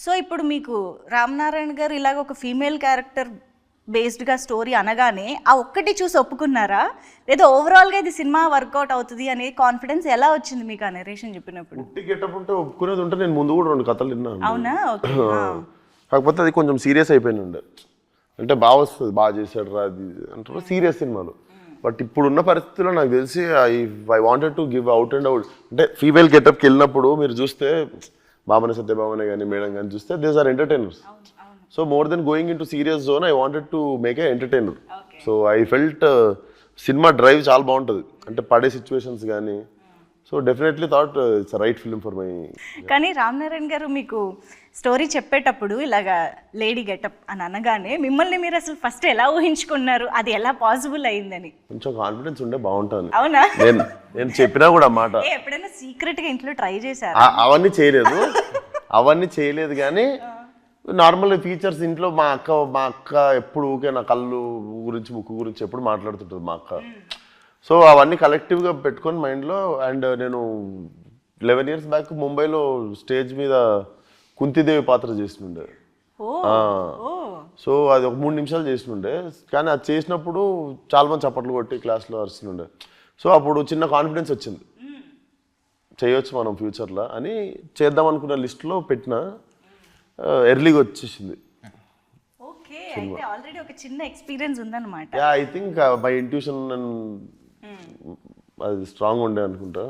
So ఇప్పుడు మీకు రామనారాయణ గారు ఇలాగ ఒక ఫీమేల్ క్యారెక్టర్ బేస్డ్గా స్టోరీ అనగానే ఆ ఒక్కటి చూసి ఒప్పుకున్నారా? లేదా ఓవరాల్గా ఇది సినిమా వర్కౌట్ అవుతుంది అనే కాన్ఫిడెన్స్ ఎలా వచ్చింది మీకు ఆ నెరేషన్ చెప్పినప్పుడు? ఉంటే ఒప్పుకునేది ఉంటే నేను ముందు కూడా రెండు కథలు విన్నాను అవునా? కాకపోతే అది కొంచెం సీరియస్ అయిపోయింది ఉండే అంటే బాగా వస్తుంది బాగా చేశాడు రా అది అంటారు సీరియస్ సినిమాలు. బట్ ఇప్పుడున్న పరిస్థితుల్లో నాకు తెలిసి I I wanted to give out and out అంటే ఫీమేల్ గెటప్కి వెళ్ళినప్పుడు మీరు చూస్తే బాబన సత్యభామనే కానీ మేడం కానీ చూస్తే these are entertainers so more than going in to serious zone I wanted to make a entertainer so I felt cinema drive చాలా బాగుంటుంది. అంటే పడే సిచ్యువేషన్స్ కానీ so definitely thought it's right film for my కానీ రామనారాయణ గారు మీకు story చెప్పేటప్పుడు ఇలాగా లేడీ గెటప్ అని అనగానే మిమ్మల్ని మీరు అసలు ఫస్ట్ ఎలా ఊహించుకున్నారు? అది ఎలా పాసిబుల్ అయిందని? కొంచెం కాన్ఫిడెన్స్ ఉండే బాగుంటుంది. అవునా? నేను నేను చెప్పినా కూడా మాట. ఎప్పుడైనా సీక్రెట్గా ఇంట్లో ట్రై చేశారు? అవన్నీ చేయలేదు. అవన్నీ చేయలేదు కానీ నార్మల్ ఫీచర్స్ ఇంట్లో మా అక్క మా అక్క ఎప్పుడు ఊకే నా కళ్ళు గురించి ముక్కు గురించి ఎప్పుడు మాట్లాడుతుంటుంది మా అక్క. సో అవన్నీ కలెక్టివ్గా పెట్టుకొని మైండ్లో అండ్ నేను లెవెన్ ఇయర్స్ బ్యాక్ ముంబైలో స్టేజ్ మీద కుంతిదేవి పాత్ర. ఓ సో అది ఒక మూడు నిమిషాలు చేసినుండే కానీ అది చేసినప్పుడు చాలా మంది చప్పట్లు కొట్టి క్లాస్లో అరిచినుండే సో అప్పుడు చిన్న కాన్ఫిడెన్స్ వచ్చింది. చేయొచ్చు మనం ఫ్యూచర్లో అని చేద్దాం అనుకున్న లిస్ట్లో పెట్టిన ఎర్లీగా వచ్చేసింది. ఐ థింక్ మై ఇంట్యూషన్ అది స్ట్రాంగ్ ఉండే అనుకుంటా.